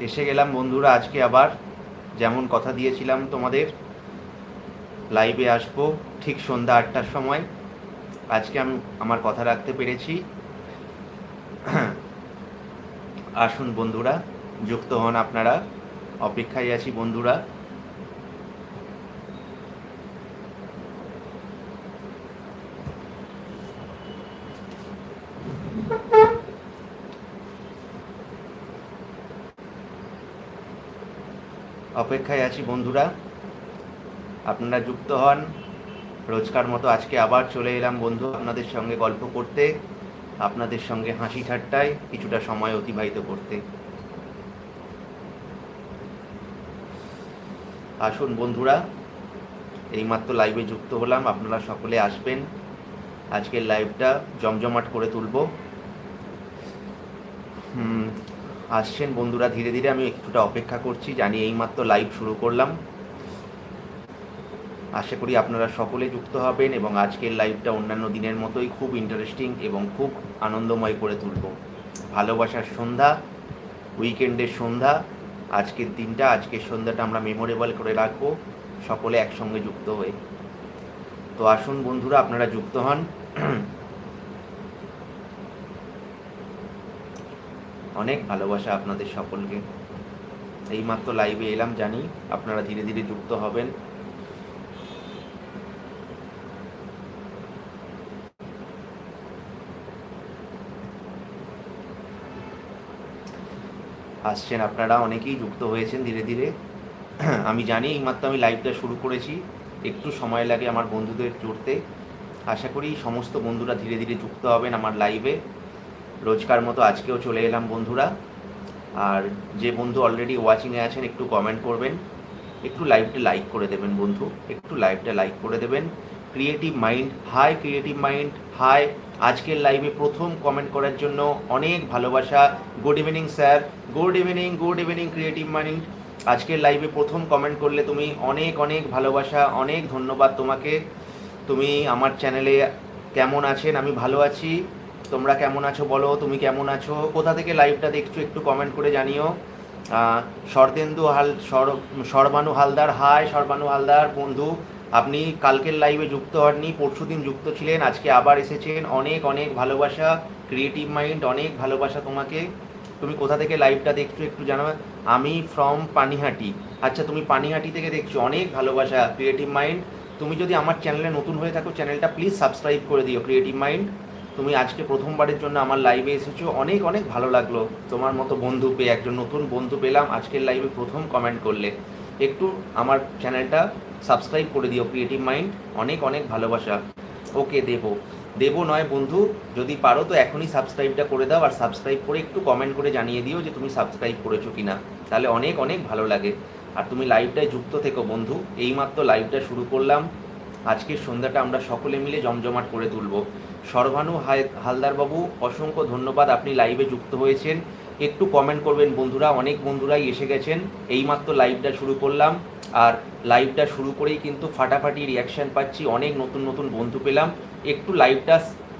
এসে গেলাম বন্ধুরা, আজকে আবার যেমন কথা দিয়েছিলাম তোমাদের লাইভে আসব ঠিক সন্ধ্যা আটটার সময়। আজকে আমি আমার কথা রাখতে পেরেছি। আসুন বন্ধুরা, যুক্ত হন আপনারা। অপেক্ষায় আছি বন্ধুরা। অপেক্ষায় আছি বন্ধুরা। আপনারা যুক্ত হন। রোজকার মতো আজকে আবার চলে এলাম বন্ধু আপনাদের সঙ্গে গল্প করতে আপনাদের সঙ্গে হাসি ঠাট্টায় কিছুটা সময় অতিবাহিত করতে। আসুন বন্ধুরা এইমাত্র লাইভে যুক্ত হলাম আপনারা সকলে আসবেন। আজকের লাইভটা জমজমাট করে তুলব। হুম, আসছেন বন্ধুরা, ধীরে ধীরে আমি একটুটা অপেক্ষা করছি, জানি এইমাত্র লাইভ শুরু করলাম। আশা করি আপনারা সকলে যুক্ত হবেন এবং আজকের লাইভটা অন্যান্য দিনের মতোই খুব ইন্টারেস্টিং এবং খুব আনন্দময় করে তুলব। ভালোবাসার সন্ধ্যা উইকেন্ডের সন্ধ্যা, আজকের দিনটা, আজকের সন্ধ্যাটা আমরা মেমোরেবল করে রাখব, সকলে একসঙ্গে যুক্ত হয়ে। তো আসুন বন্ধুরা, আপনারা যুক্ত হন। অনেক ভালোবাসা আপনাদের সকলকে। এইমাত্র লাইভে এলাম, জানি আপনারা ধীরে ধীরে যুক্ত হবেন। আসছেন আপনারা, অনেকেই যুক্ত হয়েছেন ধীরে ধীরে। আমি জানি এইমাত্র আমি লাইভটা শুরু করেছি, একটু সময় লাগে আমার বন্ধুদের জুড়তে। আশা করি সমস্ত বন্ধুরা ধীরে ধীরে যুক্ত হবেন আমার লাইভে রোজকার মতো আজকেও চলে এলাম বন্ধুরা। আর যে বন্ধু অলরেডি ওয়াচিংয়ে আছেন, একটু কমেন্ট করবেন। একটু লাইভটা লাইক করে দেবেন বন্ধু। একটু লাইভটা লাইক করে দেবেন। Creative mind hi creative mind hi আজকের লাইভে প্রথম কমেন্ট করার জন্য অনেক ভালোবাসা। Good evening sir good evening good evening creative mind আজকের লাইভে প্রথম কমেন্ট করলে তুমি অনেক অনেক ভালোবাসা, অনেক ধন্যবাদ তোমাকে। তুমি আমার চ্যানেলে কেমন আছেন? আমি ভালো আছি। তোমরা কেমন আছো বলো, তুমি কেমন আছো? কোথা থেকে লাইভটা দেখছ একটু কমেন্ট করে জানিও। শরদেন্দু হাল, সর- সর্বানু হালদার হাই সর্বানু হালদার, বন্ধু, আপনি কালকের লাইভে যুক্ত হননি, পরশুদিন যুক্ত ছিলেন, আজকে আবার এসেছেন। অনেক অনেক ভালোবাসা ক্রিয়েটিভ মাইন্ড অনেক ভালোবাসা তোমাকে। তুমি কোথা থেকে লাইভটা দেখছ একটু জানাবে আমি ফ্রম পানিহাটি। আচ্ছা তুমি পানিহাটি থেকে দেখছ, অনেক ভালোবাসা ক্রিয়েটিভ মাইন্ড তুমি যদি আমার চ্যানেলে নতুন হয়ে থাকো চ্যানেলটা প্লিজ সাবস্ক্রাইব করে দিও ক্রিয়েটিভ মাইন্ড তুমি আজকে প্রথমবারের জন্য আমার লাইভে এসেছ। অনেক অনেক ভালো লাগল। তোমার মতো বন্ধু পেয়ে, একজন নতুন বন্ধু পেলাম আজকের লাইভে প্রথম কমেন্ট করলে। একটু আমার চ্যানেলটা সাবস্ক্রাইব করে দিও ক্রিয়েটিভ মাইন্ড অনেক অনেক ভালোবাসা। ওকে, দেব। দেব নয় বন্ধু, যদি পারো তো এখনই সাবস্ক্রাইবটা করে দাও আর সাবস্ক্রাইব করে একটু কমেন্ট করে জানিয়ে দিও যে তুমি সাবস্ক্রাইব করেছ কি না তাহলে অনেক অনেক ভালো লাগে। আর তুমি লাইভটায় যুক্ত থেকো বন্ধু। এইমাত্র লাইভটা শুরু করলাম। আজকের সন্ধ্যাটা আমরা সকলে মিলে জমজমাট করে তুলব। সর্বানু হালদারবাবু, অসংখ্য ধন্যবাদ আপনি লাইভে যুক্ত হয়েছেন। একটু কমেন্ট করবেন বন্ধুরা, অনেক বন্ধুরাই এসে গেছেন। এইমাত্র লাইভটা শুরু করলাম। আর লাইভটা শুরু করেই কিন্তু ফাটাফাটি রিয়াকশান পাচ্ছি, অনেক নতুন নতুন বন্ধু পেলাম। একটু লাইভটা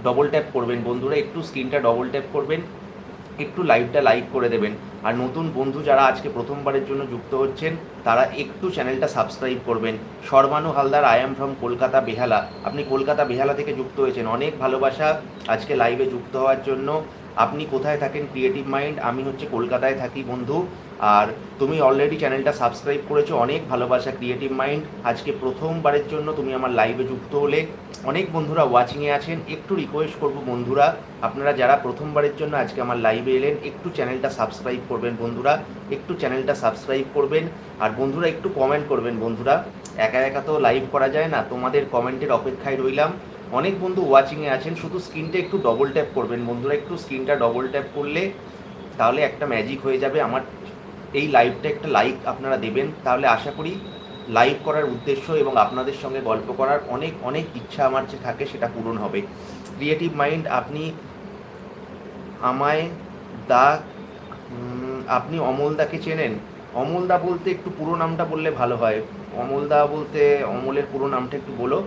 ডবল ট্যাপ করবেন বন্ধুরা, একটু স্ক্রিনটা ডবল ট্যাপ করবেন। একটু লাইভটা লাইক করে দেবেন। আর নতুন বন্ধু যারা আজকে প্রথমবারের জন্য যুক্ত হচ্ছেন, তারা একটু চ্যানেলটা সাবস্ক্রাইব করবেন। Sarbanu Haldar I am from Kolkata, Behala. আপনি কলকাতা, বেহালা থেকে যুক্ত হয়েছেন। অনেক ভালোবাসা আজকে লাইভে যুক্ত হওয়ার জন্য। আপনি কোথায় থাকেন? ক্রিয়েটিভ মাইন্ড আমি হচ্ছে কলকাতায় থাকি, বন্ধু। আর তুমি অলরেডি চ্যানেলটা সাবস্ক্রাইব করেছ, অনেক ভালোবাসা ক্রিয়েটিভ মাইন্ড আজকে প্রথমবারের জন্য তুমি আমার লাইভে যুক্ত হলে। অনেক বন্ধুরা ওয়াচিংয়ে আছেন, একটু রিকোয়েস্ট করব বন্ধুরা, আপনারা যারা প্রথমবারের জন্য আজকে আমার লাইভে এলেন, একটু চ্যানেলটা সাবস্ক্রাইব করবেন বন্ধুরা, একটু চ্যানেলটা সাবস্ক্রাইব করবেন, আর বন্ধুরা একটু কমেন্ট করবেন বন্ধুরা। একা একা তো লাইভ করা যায় না, তোমাদের কমেন্টের অপেক্ষায় রইলাম। অনেক বন্ধু ওয়াচিংয়ে আছেন, শুধু স্ক্রিনটা একটু ডবল ট্যাপ করবেন বন্ধুরা, একটু স্ক্রিনটা ডবল ট্যাপ করলে তাহলে একটা ম্যাজিক হয়ে যাবে। আমার এই লাইভটা একটা লাইক আপনারা দেবেন। তাহলে আশা করি লাইভ করার উদ্দেশ্য এবং আপনাদের সঙ্গে গল্প করার অনেক অনেক ইচ্ছা আমার যে থাকে সেটা পূরণ হবে। ক্রিয়েটিভ মাইন্ড আপনি আমায় দা আপনি অমলদাকে চেনেন? অমলদা বলতে একটু পুরো নামটা বললে ভালো হয়। অমলদা বলতে, অমলের পুরো নামটা একটু বলো।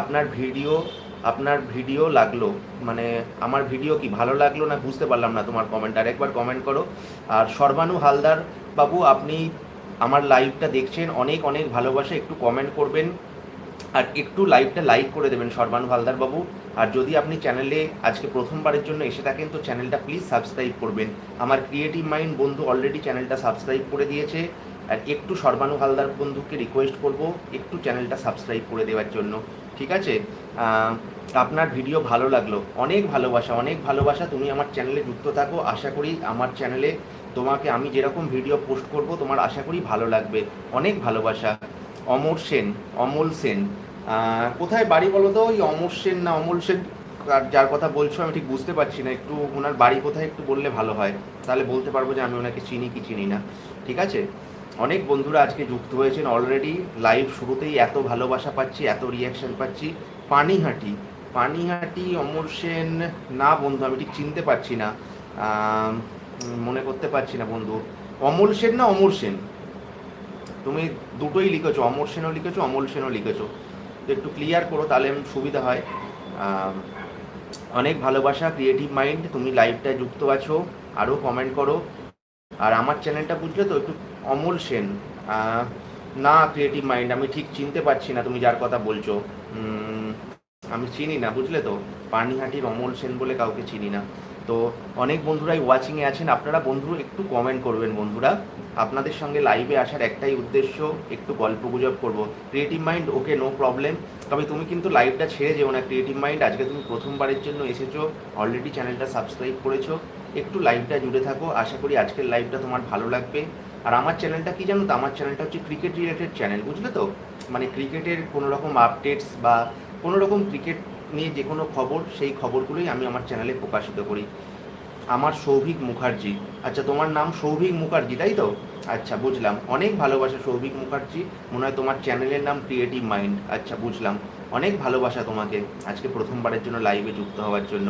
আপনার ভিডিও আপনার ভিডিও লাগল মানে আমার ভিডিও কি ভালো লাগল না বুঝতে পারলাম না তোমার কমেন্ট আর একবার কমেন্ট করো। আর সর্বানু হালদার বাবু, আপনি আমার লাইভটা দেখছেন, অনেক অনেক ভালোবাসা, একটু কমেন্ট করবেন। আর একটু লাইভটা লাইক করে দেবেন সর্বানু হালদার বাবু। আর যদি আপনি চ্যানেলে আজকে প্রথমবারের জন্য এসে থাকেন, তো চ্যানেলটা প্লিজ সাবস্ক্রাইব করবেন। আমার ক্রিয়েটিভ মাইন্ড বন্ধু অলরেডি চ্যানেলটা সাবস্ক্রাইব করে দিয়েছে। আর একটু সর্বানু হালদার বন্ধুকে রিকোয়েস্ট করব, একটু চ্যানেলটা সাবস্ক্রাইব করে দেওয়ার জন্য। ঠিক আছে? আপনার ভিডিও ভালো লাগল, অনেক ভালোবাসা অনেক ভালোবাসা, তুমি আমার চ্যানেলে যুক্ত থাকো। আশা করি আমার চ্যানেলে তোমাকে আমি যেরকম ভিডিও পোস্ট করব, তোমার আশা করি ভালো লাগবে। অনেক ভালোবাসা। অমর সেন, অমল সেন। কোথায় বাড়ি বলো তো? ওই অমর সেন না অমল সেন? যার কথা বলছো, আমি ঠিক বুঝতে পারছি না। একটু ওনার বাড়ি কোথায় একটু বললে ভালো হয়। তাহলে বলতে পারব যে আমি ওনাকে চিনি কি চিনি না। ঠিক আছে? অনেক বন্ধুরা আজকে যুক্ত হয়েছেন অলরেডি লাইভ শুরুতেই এত ভালোবাসা পাচ্ছি, এত রিয়াকশন পাচ্ছি। পানিহাটি। পানিহাটি অমর সেন, না বন্ধু, আমি ঠিক চিনতে পারছি না। মনে করতে পারছি না বন্ধু। অমল সেন না অমর সেন? তুমি দুটোই লিখেছো, অমর সেনও লিখেছো, অমল সেনও লিখেছো। তো একটু ক্লিয়ার করো, তাহলে সুবিধা হয়। অনেক ভালোবাসা ক্রিয়েটিভ মাইন্ড তুমি লাইভটায় যুক্ত আছো আরও কমেন্ট করো। আর আমার চ্যানেলটা বুঝলে তো, একটু অমল সেন। না ক্রিয়েটিভ মাইন্ড আমি ঠিক চিনতে পারছি না তুমি যার কথা বলছো। আমি চিনি না, বুঝলে তো? পানিহাটির অমল সেন বলে কাউকে চিনি না। তো অনেক বন্ধুরাই ওয়াচিংয়ে আছেন, আপনারা বন্ধু একটু কমেন্ট করবেন বন্ধুরা। আপনাদের সঙ্গে লাইভে আসার একটাই উদ্দেশ্য, একটু গল্প গুজব করব। Creative mind okay no problem তবে তুমি কিন্তু লাইভটা ছেড়ে যেও না ক্রিয়েটিভ মাইন্ড আজকে তুমি প্রথমবারের জন্য এসেছ অলরেডি চ্যানেলটা সাবস্ক্রাইব করেছ। একটু লাইভটা জুড়ে থাকো। আশা করি আজকের লাইভটা তোমার ভালো লাগবে। আর আমার চ্যানেলটা কি জানো তো? আমার চ্যানেলটা হচ্ছে ক্রিকেট রিলেটেড চ্যানেল বুঝলে তো? মানে ক্রিকেটের কোনো রকম আপডেটস বা কোনো রকম ক্রিকেট নিয়ে যে কোনো খবর, সেই খবরগুলোই আমি আমার চ্যানেলে প্রকাশিত করি। আমার সৌভিক মুখার্জি। আচ্ছা তোমার নাম সৌভিক মুখার্জি, তাই তো? আচ্ছা বুঝলাম। অনেক ভালোবাসা সৌভিক মুখার্জি। মনে হয় তোমার চ্যানেলের নাম ক্রিয়েটিভ মাইন্ড আচ্ছা বুঝলাম। অনেক ভালোবাসা তোমাকে আজকে প্রথমবারের জন্য লাইভে যুক্ত হওয়ার জন্য।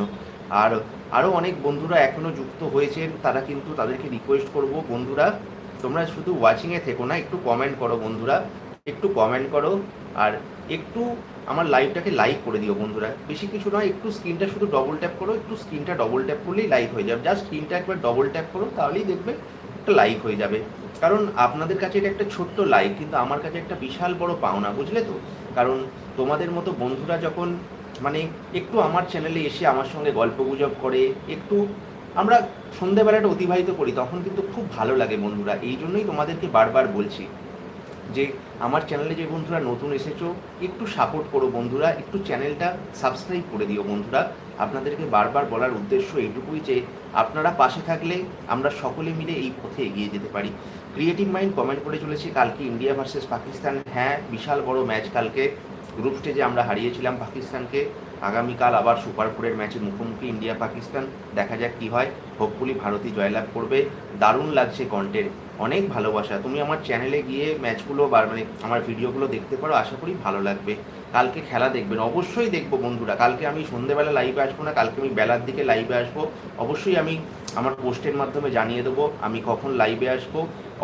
আর আরও অনেক বন্ধুরা এখনও যুক্ত হয়েছেন তারা কিন্তু তাদেরকে রিকোয়েস্ট করব। বন্ধুরা, তোমরা শুধু ওয়াচিংয়ে থেকো না, একটু কমেন্ট করো বন্ধুরা। একটু কমেন্ট করো আর একটু আমার লাইভটাকে লাইক করে দিও বন্ধুরা। বেশি কিছু নয়, একটু স্ক্রিনটা শুধু ডবল ট্যাপ করো, একটু স্ক্রিনটা ডবল ট্যাপ করলেই লাইক হয়ে যাবে। জাস্ট স্ক্রিনটা একবার ডবল ট্যাপ করো, তাহলেই দেখবে একটা লাইক হয়ে যাবে। কারণ আপনাদের কাছে এটা একটা ছোট্ট লাইক কিন্তু আমার কাছে একটা বিশাল বড় পাওনা, বুঝলে তো? কারণ তোমাদের মতো বন্ধুরা যখন মানে একটু আমার চ্যানেলে এসে আমার সঙ্গে গল্প গুজব করে, একটু আমরা সন্ধেবেলাটা অতিবাহিত করি, তখন কিন্তু খুব ভালো লাগে বন্ধুরা। এই জন্যই তোমাদেরকে বারবার বলছি। যে আমার চ্যানেলে যে বন্ধুরা নতুন এসেছ, একটু সাপোর্ট করো বন্ধুরা, একটু চ্যানেলটা সাবস্ক্রাইব করে দিও বন্ধুরা। আপনাদেরকে বারবার বলার উদ্দেশ্য এইটুকুই যে, আপনারা পাশে থাকলে আমরা সকলে মিলে এই পথে এগিয়ে যেতে পারি। ক্রিয়েটিভ মাইন্ড কমেন্ট করে চলেছে, কালকে ইন্ডিয়া ভার্সেস পাকিস্তান হ্যাঁ বিশাল বড় ম্যাচ কালকে। গ্রুপ স্টেজে আমরা হারিয়েছিলাম পাকিস্তানকে। আগামীকাল আবার সুপার ফোরের ম্যাচে মুখোমুখি ইন্ডিয়া পাকিস্তান দেখা যাক কী হয়। হোপফুলি ভারতই জয়লাভ করবে। দারুণ লাগছে কন্টেন্ট অনেক ভালোবাসা। তুমি আমার চ্যানেলে গিয়ে ম্যাচগুলো বা মানে আমার ভিডিওগুলো দেখতে পারো, আশা করি ভালো লাগবে। কালকে খেলা দেখবেন। অবশ্যই দেখব বন্ধুরা। কালকে আমি সন্ধেবেলা লাইভে আসব না, কালকে আমি বেলার দিকে লাইভে আসব। অবশ্যই আমি আমার পোস্টের মাধ্যমে জানিয়ে দেবো, আমি কখন লাইভে আসব।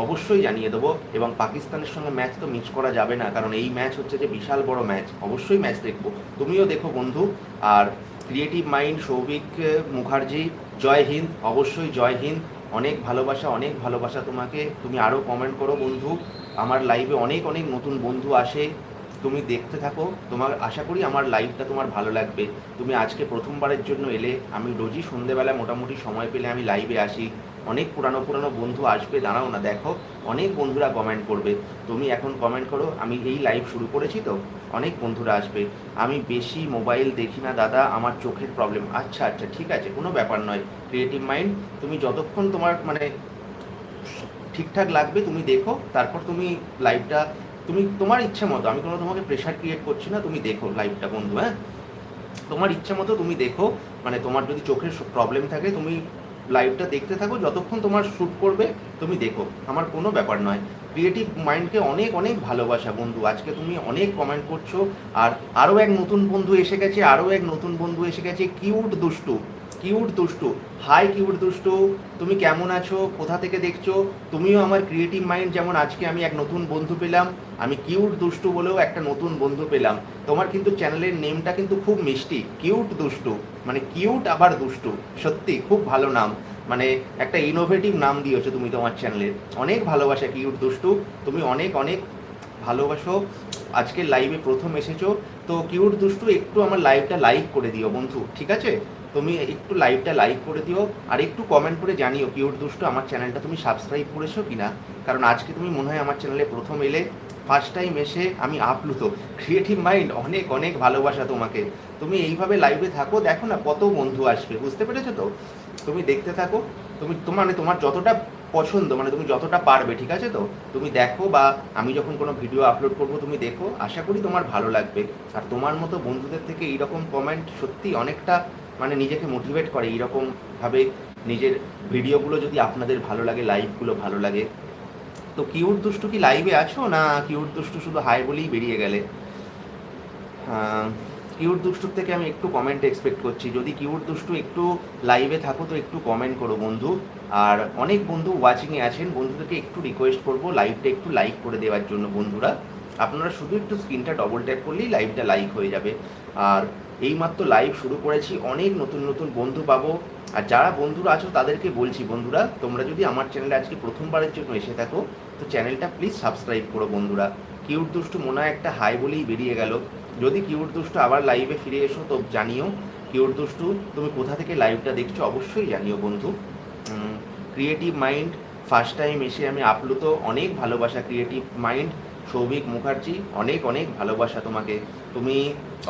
অবশ্যই জানিয়ে দেবো। এবং পাকিস্তানের সঙ্গে ম্যাচ তো মিস করা যাবে না, কারণ এই ম্যাচ হচ্ছে যে বিশাল বড় ম্যাচ অবশ্যই ম্যাচ দেখব। তুমিও দেখো বন্ধু। আর ক্রিয়েটিভ মাইন্ড সৌভিক, মুখার্জি, জয় হিন্দ। অবশ্যই জয় হিন্দ। অনেক ভালোবাসা অনেক ভালোবাসা তোমাকে। তুমি আরও কমেন্ট করো বন্ধু। আমার লাইভে অনেক অনেক নতুন বন্ধু আসে। তুমি দেখতে থাকো। তোমার, আশা করি আমার লাইভটা তোমার ভালো লাগবে। তুমি আজকে প্রথমবারের জন্য এলে। আমি রোজই সন্ধেবেলা মোটামুটি সময় পেলে আমি লাইভে আসি। অনেক পুরানো পুরানো বন্ধু আসবে, দাঁড়াও না, দেখো। অনেক বন্ধুরা কমেন্ট করবে। তুমি এখন কমেন্ট করো, আমি এই লাইভ শুরু করেছি তো, অনেক বন্ধুরা আসবে। আমি বেশি মোবাইল দেখি না দাদা, আমার চোখের প্রবলেম আচ্ছা আচ্ছা ঠিক আছে, কোনো ব্যাপার নয়। ক্রিয়েটিভ মাইন্ড তুমি যতক্ষণ তোমার মানে ঠিকঠাক লাগবে, তুমি দেখো, তারপর তুমি লাইভটা তুমি তোমার ইচ্ছা মতো, আমি কোনো তোমাকে প্রেশার ক্রিয়েট করছি না, তুমি দেখো লাইভটা বন্ধু হ্যাঁ? তোমার ইচ্ছা মতো তুমি দেখো মানে তোমার যদি চোখের প্রবলেম থাকে, তুমি লাইভটা দেখতে থাকো, যতক্ষণ তোমার শ্যুট করবে, তুমি দেখো। আমার কোনো ব্যাপার নয়। ক্রিয়েটিভ মাইন্ডকে অনেক অনেক ভালোবাসা বন্ধু। আজকে তুমি অনেক কমেন্ট করছ, আর আরও এক নতুন বন্ধু এসে গেছে, আরও এক নতুন বন্ধু এসে গেছে কিউট দুষ্টু কিউট দুষ্টু। হাই কিউট দুষ্টু, তুমি কেমন আছো? কোথা থেকে দেখছ? তুমিও আমার ক্রিয়েটিভ মাইন্ড যেমন আজকে আমি এক নতুন বন্ধু পেলাম, আমি কিউট দুষ্টু বলেও একটা নতুন বন্ধু পেলাম। তোমার কিন্তু চ্যানেলের নেমটা কিন্তু খুব মিষ্টি কিউট দুষ্টু। মানে কিউট আবার দুষ্টু। সত্যি, খুব ভালো নাম। মানে একটা ইনোভেটিভ নাম দিয়েছ তুমি তোমার চ্যানেলের অনেক ভালোবাসা কিউট দুষ্টু। তুমি অনেক অনেক ভালোবাসো। আজকে লাইভে প্রথম এসেছ। তো কিউট দুষ্টু একটু আমার লাইভটা লাইক করে দিও বন্ধু, ঠিক আছে? তুমি একটু লাইভটা লাইক করে দিও। আর একটু কমেন্ট করে জানিও কিউট দুষ্টু আমার চ্যানেলটা তুমি সাবস্ক্রাইব করেছ কিনা? কারণ আজকে তুমি মনে হয় আমার চ্যানেলে প্রথম এলে। ফার্স্ট টাইম এসে আমি আপ্লুত। ক্রিয়েটিভ মাইন্ড অনেক অনেক ভালোবাসা তোমাকে। তুমি এইভাবে লাইভে থাকো, দেখো না কত বন্ধু আসবে, বুঝতে পেরেছ তো? তুমি দেখতে থাকো, তুমি তোমার মানে তোমার যতটা পছন্দ মানে তুমি যতটা পারবে, ঠিক আছে তো? তুমি দেখো বা আমি যখন কোনো ভিডিও আপলোড করব, তুমি দেখো, আশা করি তোমার ভালো লাগবে। আর তোমার মতো বন্ধুদের থেকে এইরকম কমেন্ট সত্যি অনেকটা মানে নিজেকে মোটিভেট করে। এইরকমভাবে নিজের ভিডিওগুলো যদি আপনাদের ভালো লাগে লাইভগুলো ভালো লাগে তো কিউট দুষ্টু কি লাইভে আছো? না, কিউট দুষ্টু শুধু হাই বলেই বেরিয়ে গেলে? কিউট দুষ্টুর থেকে আমি একটু কমেন্ট এক্সপেক্ট করছি। যদি কিউট দুষ্টু একটু লাইভে থাকো, তো একটু কমেন্ট করো বন্ধু। আর অনেক বন্ধু ওয়াচিংয়ে আছেন, বন্ধুদেরকে একটু রিকোয়েস্ট করব লাইভটা একটু লাইক করে দেওয়ার জন্য বন্ধুরা। আপনারা শুধু একটু স্ক্রিনটা ডবল ট্যাপ করলেই লাইভটা লাইক হয়ে যাবে। আর এইমাত্র লাইভ শুরু করেছি, অনেক নতুন নতুন বন্ধু পাবো। আর যারা বন্ধুরা আছো, তাদেরকে বলছি বন্ধুরা, তোমরা যদি আমার চ্যানেলে আজকে প্রথমবারের জন্য এসে থাকো তো চ্যানেলটা প্লিজ সাবস্ক্রাইব করো বন্ধুরা। কিউট দুষ্টু মনে একটা হাই বলেই বেরিয়ে গেল। যদি কিউট দুষ্টু আবার লাইভে ফিরে এসো, তো জানিও কিউট দুষ্টু, তুমি কোথা থেকে লাইভটা দেখছ অবশ্যই জানিও বন্ধু। ক্রিয়েটিভ মাইন্ড ফার্স্ট টাইম এসে আমি আপ্লুত, অনেক ভালোবাসা ক্রিয়েটিভ মাইন্ড সৌভিক মুখার্জি, অনেক অনেক ভালোবাসা তোমাকে। তুমি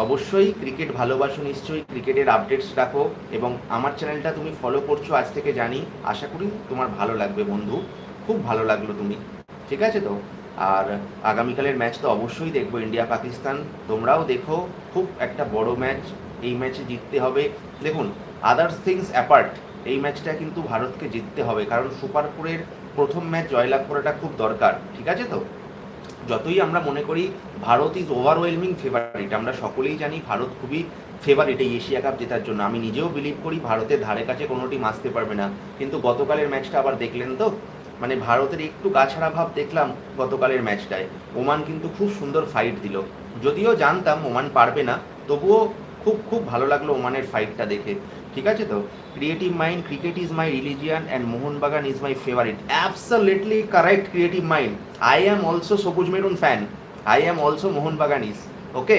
অবশ্যই ক্রিকেট ভালোবাসো নিশ্চয়ই ক্রিকেটের আপডেটস রাখো, এবং আমার চ্যানেলটা তুমি ফলো করছ আজ থেকে জানি, আশা করি তোমার ভালো লাগবে বন্ধু। খুব ভালো লাগল তুমি, ঠিক আছে তো? আর আগামীকালের ম্যাচ তো অবশ্যই দেখব ইন্ডিয়া পাকিস্তান তোমরাও দেখো, খুব একটা বড় ম্যাচ এই ম্যাচে জিততে হবে। দেখুন আদার্স থিংস অ্যাপার্ট এই ম্যাচটা কিন্তু ভারতকে জিততে হবে, কারণ সুপার ফোরের প্রথম ম্যাচ জয়লাভ করাটা খুব দরকার, ঠিক আছে তো? যতই আমরা মনে করি ভারত ইজ ওভারওয়েলমিং ফেভারিট আমরা সকলেই জানি ভারত খুবই ফেভারিট এই এশিয়া কাপ জেতার জন্য। আমি নিজেও বিলিভ করি ভারতের ধারে কাছে কোনো টিম আসতে পারবে না। কিন্তু গতকালের ম্যাচটা আবার দেখলেন তো? মানে ভারতের একটু গাছাড়া ভাব দেখলাম গতকালের ম্যাচটায়। ওমান কিন্তু খুব সুন্দর ফাইট দিল। যদিও জানতাম ওমান পারবে না, তবুও খুব খুব ভালো লাগল ওমানের ফাইটটা দেখে। ঠিক আছে তো? Creative mind cricket is my religion and Mohun Bagan is my favourite absolutely correct creative mind I am also সবুজ maroon fan I am also Mohun Bagan is okay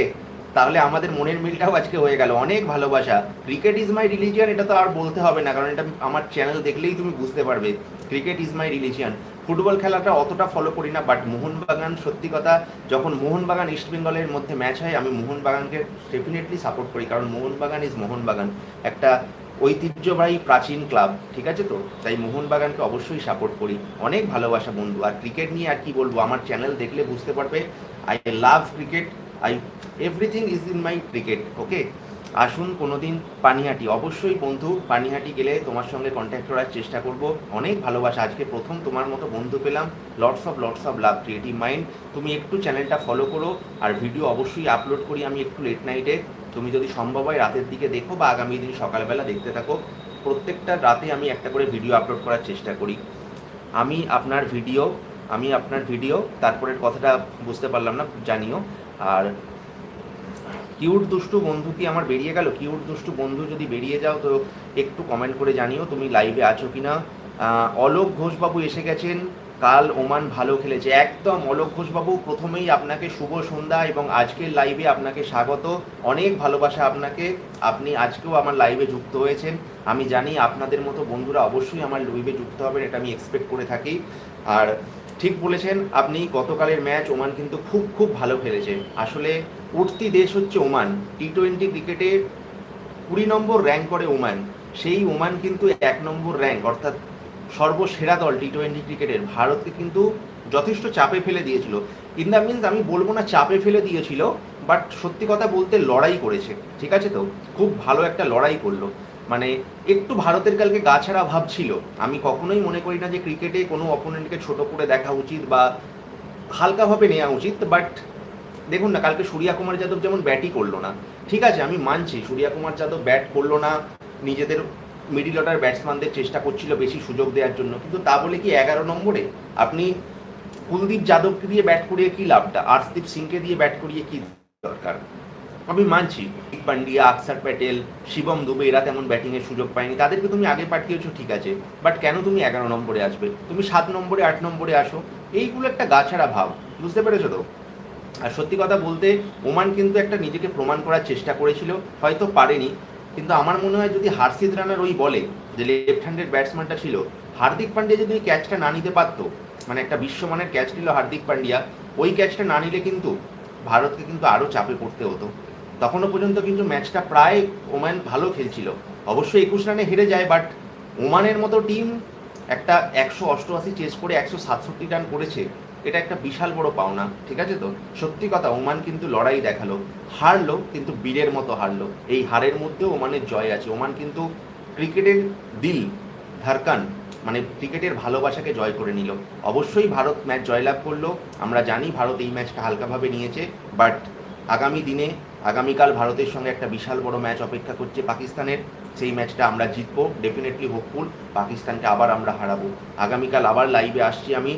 তাহলে আমাদের মনের মিলটাও আজকে হয়ে গেল। অনেক ভালোবাসা। ক্রিকেট ইজ মাই রিলিজিয়ান এটা তো আর বলতে হবে না, কারণ এটা আমার চ্যানেল দেখলেই তুমি বুঝতে পারবে। Cricket is my religion football খেলাটা অতটা ফলো করি না বাট মোহনবাগান, সত্যি কথা, যখন মোহনবাগান ইস্ট বেঙ্গলের মধ্যে ম্যাচ হয়, আমি মোহনবাগানকে ডেফিনেটলি সাপোর্ট করি, কারণ মোহনবাগান ইজ মোহনবাগান। একটা ঐতিহ্যবাহী প্রাচীন ক্লাব ঠিক আছে তো? তাই মোহনবাগানকে অবশ্যই সাপোর্ট করি। অনেক ভালোবাসা বন্ধু। আর ক্রিকেট নিয়ে আর কি বলব? আমার চ্যানেল দেখলে বুঝতে পারবে I love cricket I everything is in my cricket okay আসুন কোনোদিন পানিহাটি। অবশ্যই বন্ধু, পানিহাটি গেলে তোমার সঙ্গে কন্ট্যাক্ট করার চেষ্টা করব। অনেক ভালোবাসা। আজকে প্রথম তোমার মতো বন্ধু পেলাম। Lots of lots of love creative mind তুমি একটু চ্যানেলটা ফলো করো আর ভিডিও অবশ্যই আপলোড করি আমি একটু লেট নাইটে তুমি যদি সম্ভব হয় রাতের দিকে দেখো বা আগামী দিন সকালবেলা দেখতে থাকো। প্রত্যেকটা রাতে আমি একটা করে ভিডিও আপলোড করার চেষ্টা করি। আমি আপনার ভিডিও আমি আপনার ভিডিও তারপরের কথাটা বুঝতে পারলাম না, জানিও। আর কিউট দুষ্টু বন্ধু কি আমার বেরিয়ে গেল? কিউট দুষ্টু বন্ধু যদি বেরিয়ে যাও তো একটু কমেন্ট করে জানিও তুমি লাইভে আছো কি না অলোক ঘোষবাবু এসে গেছেন। কাল ওমান ভালো খেলেছে। একদম অলোক ঘোষবাবু, প্রথমেই আপনাকে শুভ সন্ধ্যা এবং আজকের লাইভে আপনাকে স্বাগত। অনেক ভালোবাসা আপনাকে। আপনি আজকেও আমার লাইভে যুক্ত হয়েছেন। আমি জানি আপনাদের মতো বন্ধুরা অবশ্যই আমার লাইভে যুক্ত হবেন, এটা আমি এক্সপেক্ট করে থাকি। আর ঠিক বলেছেন, আপনি গতকালের ম্যাচ ওমান কিন্তু খুব খুব ভালো খেলেছে। আসলে উঠতি দেশ হচ্ছে ওমান। টি টোয়েন্টি ক্রিকেটে কুড়ি নম্বর র্যাঙ্ক করে ওমান। সেই ওমান কিন্তু এক নম্বর র্যাঙ্ক অর্থাৎ সর্বসেরা দল টি টোয়েন্টি ক্রিকেটের। ভারতকে কিন্তু যথেষ্ট চাপে ফেলে দিয়েছিল। ইন দ্য মিনস আমি বলব না চাপে ফেলে দিয়েছিল বাট সত্যি কথা বলতে লড়াই করেছে। ঠিক আছে তো? খুব ভালো একটা লড়াই করল। মানে একটু ভারতের কালকে গাছাড়া ভাব ছিল। আমি কখনোই মনে করি না যে ক্রিকেটে কোনো অপোনেন্টকে ছোট করে দেখা উচিত বা হালকাভাবে নেওয়া উচিত বাট দেখুন না, কালকে সূর্যা কুমার যাদব যেমন ব্যাটই করল না, ঠিক আছে, আমি মানছি সূর্যা কুমার যাদব ব্যাট করল না, নিজেদের মিডিল অর্ডার ব্যাটসম্যানদের চেষ্টা করছিল বেশি সুযোগ দেওয়ার জন্য, কিন্তু তা বলে কি এগারো নম্বরে? আপনি কুলদীপ যাদবকে দিয়ে ব্যাট করিয়ে কি লাভটা? আর্শদীপ সিংকে দিয়ে ব্যাট করিয়ে কি দরকার? আমি মানছি। পান্ডিয়া আকসার প্যাটেল, শিবম দুবে, এরা তেমন ব্যাটিংয়ের সুযোগ পায়নি। তাদেরকে তুমি আগে পাঠিয়েছো, ঠিক আছে। বাট কেন তুমি এগারো নম্বরে আসবে? তুমি সাত নম্বরে, আট নম্বরে আসো। এইগুলো একটা গাছাড়া ভাব, বুঝতে পেরেছ তো? আর সত্যি কথা বলতে, ওমান কিন্তু একটা নিজেকে প্রমাণ করার চেষ্টা করেছিল, হয়তো পারেনি। কিন্তু আমার মনে হয় যদি হার্ষিদ রানার ওই বলে, যে লেফট হ্যান্ডেড ব্যাটসম্যানটা ছিল, হার্দিক পান্ডিয়া যদি ক্যাচটা না নিতে পারতো মানে একটা বিশ্বমানের ক্যাচ নিল হার্দিক পান্ডিয়া, ওই ক্যাচটা না নিলে কিন্তু ভারতকে কিন্তু আরও চাপে পড়তে হতো। তখনও পর্যন্ত কিন্তু ম্যাচটা প্রায় ওমান ভালো খেলছিল। অবশ্যই একুশ রানে হেরে যায় বাট ওমানের মতো টিম একটা একশো অষ্টআশি চেস করে একশো সাতষট্টি রান করেছে, এটা একটা বিশাল বড় পাওনা, ঠিক আছে তো? সত্যি কথা, ওমান কিন্তু লড়াই দেখাল, হারলো, কিন্তু বীরের মতো হারলো। এই হারের মধ্যেও ওমানের জয় আছে। ওমান কিন্তু ক্রিকেটের দিল, ধারকান মানে ক্রিকেটের ভালোবাসাকে জয় করে নিল। অবশ্যই ভারত ম্যাচ জয়লাভ করল, আমরা জানি ভারত এই ম্যাচটা হালকাভাবে নিয়েছে বাট আগামী দিনে আগামীকাল ভারতের সঙ্গে একটা বিশাল বড় ম্যাচ অপেক্ষা করছে পাকিস্তানের। সেই ম্যাচটা আমরা জিতবো ডেফিনেটলি হোপফুল পাকিস্তানকে আবার আমরা হারাবো। আগামীকাল আবার লাইভে আসছি আমি।